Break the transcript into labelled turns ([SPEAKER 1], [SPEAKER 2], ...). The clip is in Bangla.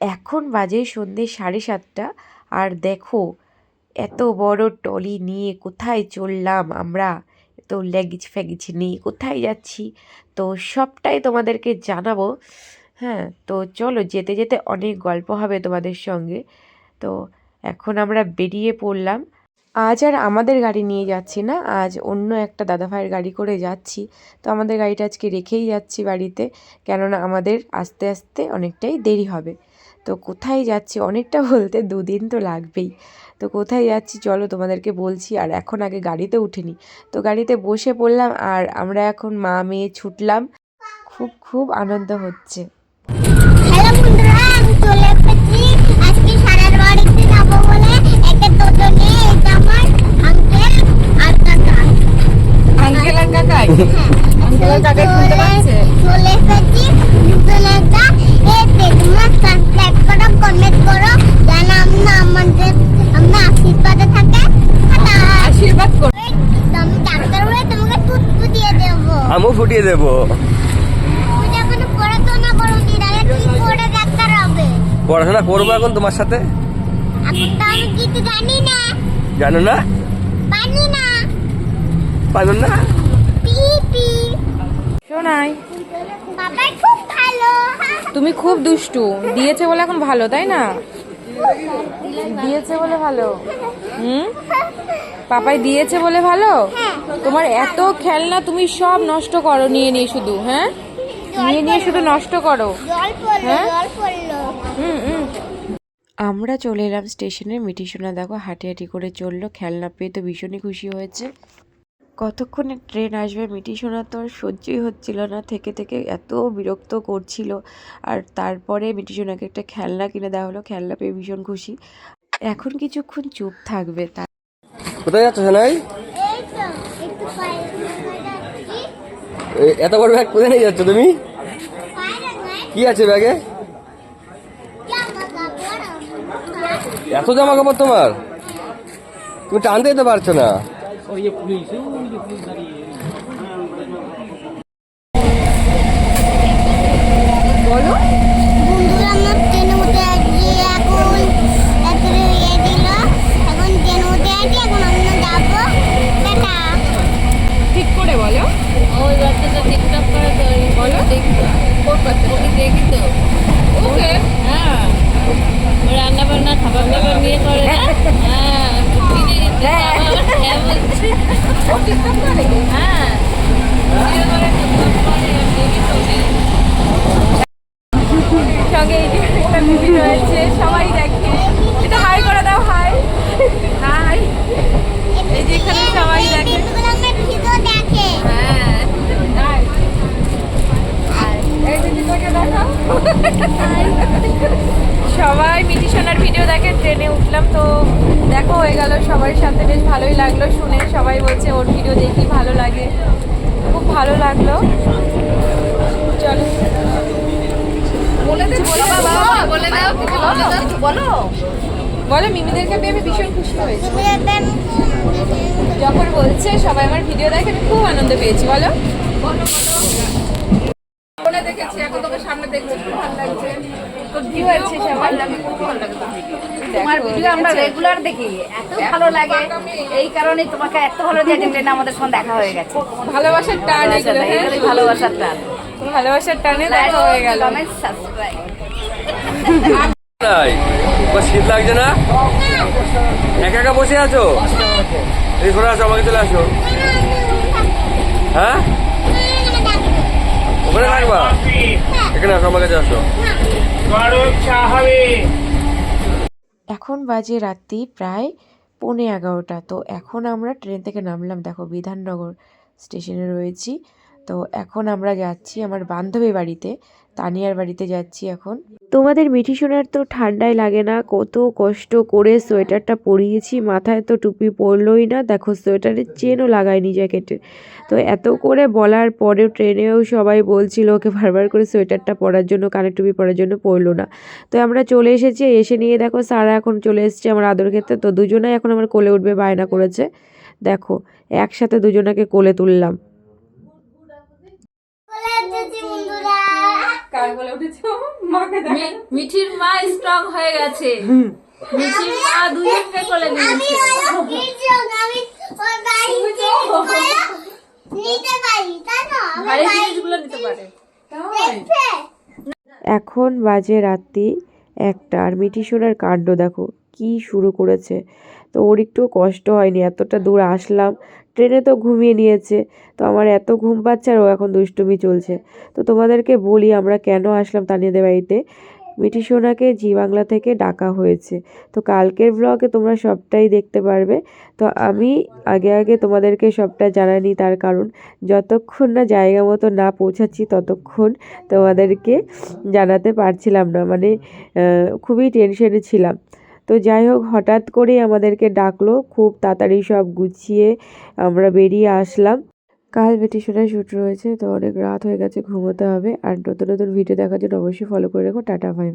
[SPEAKER 1] এখন বাজে সন্ধ্যে সাড়ে সাতটা। আর দেখো, এত বড় টলি নিয়ে কোথায় চললাম আমরা? তো লেগিজ ফ্যাগিজ নিয়ে কোথায় যাচ্ছি? তো সবটাই তোমাদেরকে জানাব। হ্যাঁ তো চলো যেতে যেতে অনেক গল্প হবে তোমাদের সঙ্গে। তো এখন আমরা বেরিয়ে পড়লাম। আজ আর আমাদের গাড়ি নিয়ে যাচ্ছি না, আজ অন্য একটা দাদা ভাইয়ের গাড়ি করে যাচ্ছি। তো আমাদের গাড়িটা আজকে রেখেই যাচ্ছি বাড়িতে, কেননা আমাদের আস্তে আস্তে অনেকটাই দেরি হবে। তো কোথায় যাচ্ছি? অনেকটা বলতে দুদিন তো লাগবেই। তো কোথায় যাচ্ছি? চলো তোমাদেরকে বলছি। আর এখন আগে গাড়িতে উঠিনি। তো গাড়িতে বসে পড়লাম আর আমরা এখন মা মেয়ে ছুটলাম। খুব খুব আনন্দ হচ্ছে
[SPEAKER 2] হ্যালো বন্ধুরা আমি চলে এসেছি আজকে সারার বাড়িতে যাব বলে একটা টোটো নিয়ে এটা আমার আঙ্কেল আর কাকা
[SPEAKER 3] আঙ্কেল আর কাকাই আঙ্কেল আর কাকাই শুনতে পাচ্ছে
[SPEAKER 2] চলে এসেছি দুজনে একটা এতে তোমরা সাবস্ক্রাইব করো কমেন্ট করো যেন আমরা আমাদের আমরা আশীর্বাদে থাকে টাটা।
[SPEAKER 3] আশীর্বাদ কর
[SPEAKER 2] তো আমি ডাক্তার হয়ে তোমাকে টুটপু দিয়ে দেবো
[SPEAKER 4] আমিও ফুটিয়ে দেবো।
[SPEAKER 2] পড়াশোনা
[SPEAKER 4] করব এখন তোমার সাথে?
[SPEAKER 2] জানি না।
[SPEAKER 4] জানো না? পারো না?
[SPEAKER 3] শোনাই।
[SPEAKER 2] বাবা খুব ভালো।
[SPEAKER 3] তুমি খুব দুষ্টু। দিয়েছে বলে এখন ভালো তাই না? দিয়েছে বলে ভালো? হুম? পাপাই দিয়েছে বলে ভালো? তোমার এত খেলনা তুমি সব নষ্ট করো নিয়ে নিয়ে শুধু হ্যাঁ? নিয়ে নিয়ে শুধু নষ্ট করো। হ্যাঁ? হুম হুম।
[SPEAKER 1] আমরা চলে এলাম স্টেশনে মিটিশোনা দেখো হাঁটি হাঁটি করে চলল খেলনা পেয়ে তো ভীষণই খুশি হয়েছে। কতক্ষণে ট্রেন আসবে মিটিশোনা তো আর সহ্যই হচ্ছিল না। থেকে থেকে এত বিরক্ত করছিল। আর তারপরে মিটিশোনাকে একটা খেলনা কিনে দেওয়া হলো। খেলনা পেয়ে ভীষণ খুশি। এখন কিছুক্ষণ চুপ থাকবে তা
[SPEAKER 4] কোথায় যাচ্ছ সোনাই?
[SPEAKER 2] তো
[SPEAKER 4] এত বড় ব্যাগ কোথায় নিয়ে যাচ্ছ তুমি? কি আছে ব্যাগে? এত জামা কাপড় তোমার তুমি টানতে যেতে পারছ না।
[SPEAKER 5] Olha
[SPEAKER 3] por isso, olha por isso. রয়েছে সবাই দেখে। এটা হাই করে দাও হাই হাই এই যে এখানে সবাই দেখে। হ্যাঁ সবাই মিটি সোনার ভিডিও দেখে ট্রেনে উঠলাম। তো দেখো হয়ে গেল সবার সাথে বেশ ভালোই লাগল শুনে। সবাই বলছে ওর ভিডিও দেখি ভালো লাগে। খুব ভালো লাগল। বলে বলো। দাও কিছু বলো কিছু বলো। বলো মিমিদেরকে পেয়ে আমি ভীষণ খুশি হয়েছি। যখন বলছে সবাই আমার ভিডিও দেখে আমি খুব আনন্দ পেয়েছি বলো। বলে দেখেছি এখন তোকে সামনে দেখছি খুব ভালো লাগছে। তোর কি হয়েছে সবাই।
[SPEAKER 6] তোমার ভিডিও আমরা রেগুলার দেখি এত ভালো লাগে। এই কারণে তোমাকে এত ভালো যে আমাদের সঙ্গে দেখা হয়ে গেছে।
[SPEAKER 3] ভালোবাসার টান হ্যাঁ?
[SPEAKER 6] ভালোবাসার টান।
[SPEAKER 3] ভালোবাসার টানে দেখা হয়ে গেল।
[SPEAKER 4] শীত লাগছে না? একা একা বসে আছো? এই আসো আমাকে চলে আসো। হ্যাঁ? ওখানে রাখবা এখানে আসো আমার কাছে আসো।
[SPEAKER 1] এখন বাজে রাত্রি প্রায় পৌনে এগারোটা তো এখন আমরা ট্রেন থেকে নামলাম। দেখো বিধাননগর স্টেশনে রয়েছি। তো এখন আমরা যাচ্ছি আমার বান্ধবী বাড়িতে, তানিয়ার বাড়িতে যাচ্ছি এখন। তোমাদের মিঠি সোনার তো ঠান্ডায় লাগে না, কত কষ্ট করে সোয়েটারটা পরিয়েছি, মাথায় তো টুপি পরলোই না, দেখো সোয়েটারের চেনও লাগায়নি জ্যাকেটে। তো এত করে বলার পরেও ট্রেনেও সবাই বলছিল ওকে বারবার করে সোয়েটারটা পরার জন্য, কানের টুপি পরার জন্য পরলো না। তো আমরা চলে এসেছি, এসে নিয়ে দেখো সারা এখন চলে এসেছে আমার আদর ক্ষেত্রে, তো দুজনেই এখন আমার কোলে উঠবে, বায়না করেছে। দেখো, একসাথে দুজনাকে কোলে তুললাম।
[SPEAKER 3] কার বলে উঠেছে মাকে
[SPEAKER 2] মিঠির মা স্ট্রং হয়ে গেছে। মিঠির মা নিয়েছে ভারী জিনিসগুলো নিতে পারে।
[SPEAKER 1] এখন বাজে রাত্রি একটা আর মিঠি সোনার কাণ্ড দেখো। কি শুরু করেছে? তো ওর একটু কষ্ট হয়নি, এতটা দূর আসলাম। ট্রেনে তো ঘুমিয়ে নিয়েছে, তো আমার এত ঘুম পাচ্ছে আর ও এখন দুষ্টুমি চলছে। তো তোমাদেরকে বলি আমরা কেন আসলাম তানিয়াদের বাড়িতে? মিঠি সোনাকে জি বাংলা থেকে ডাকা হয়েছে। তো কালকের ব্লগে তোমরা সবটাই দেখতে পারবে। তো আমি আগে আগে তোমাদেরকে সবটা জানাইনি তার কারণ, যতক্ষণ না জায়গা মতো না পৌঁছাচ্ছি ততক্ষণ তোমাদেরকে জানাতে পারছিলাম না। মানে খুবই টেনশনে ছিলাম। তো যাই হোক, হঠাৎ করেই আমাদেরকে ডাকলো, খুব তাড়াতাড়ি সব গুছিয়ে আমরা বেরিয়ে আসলাম। কাল বেটিশনের শ্যুট রয়েছে, তো অনেক রাত হয়ে গেছে, ঘুমোতে হবে। আর নতুন নতুন ভিডিও দেখার জন্য অবশ্যই ফলো করে রেখো, টাটা বাই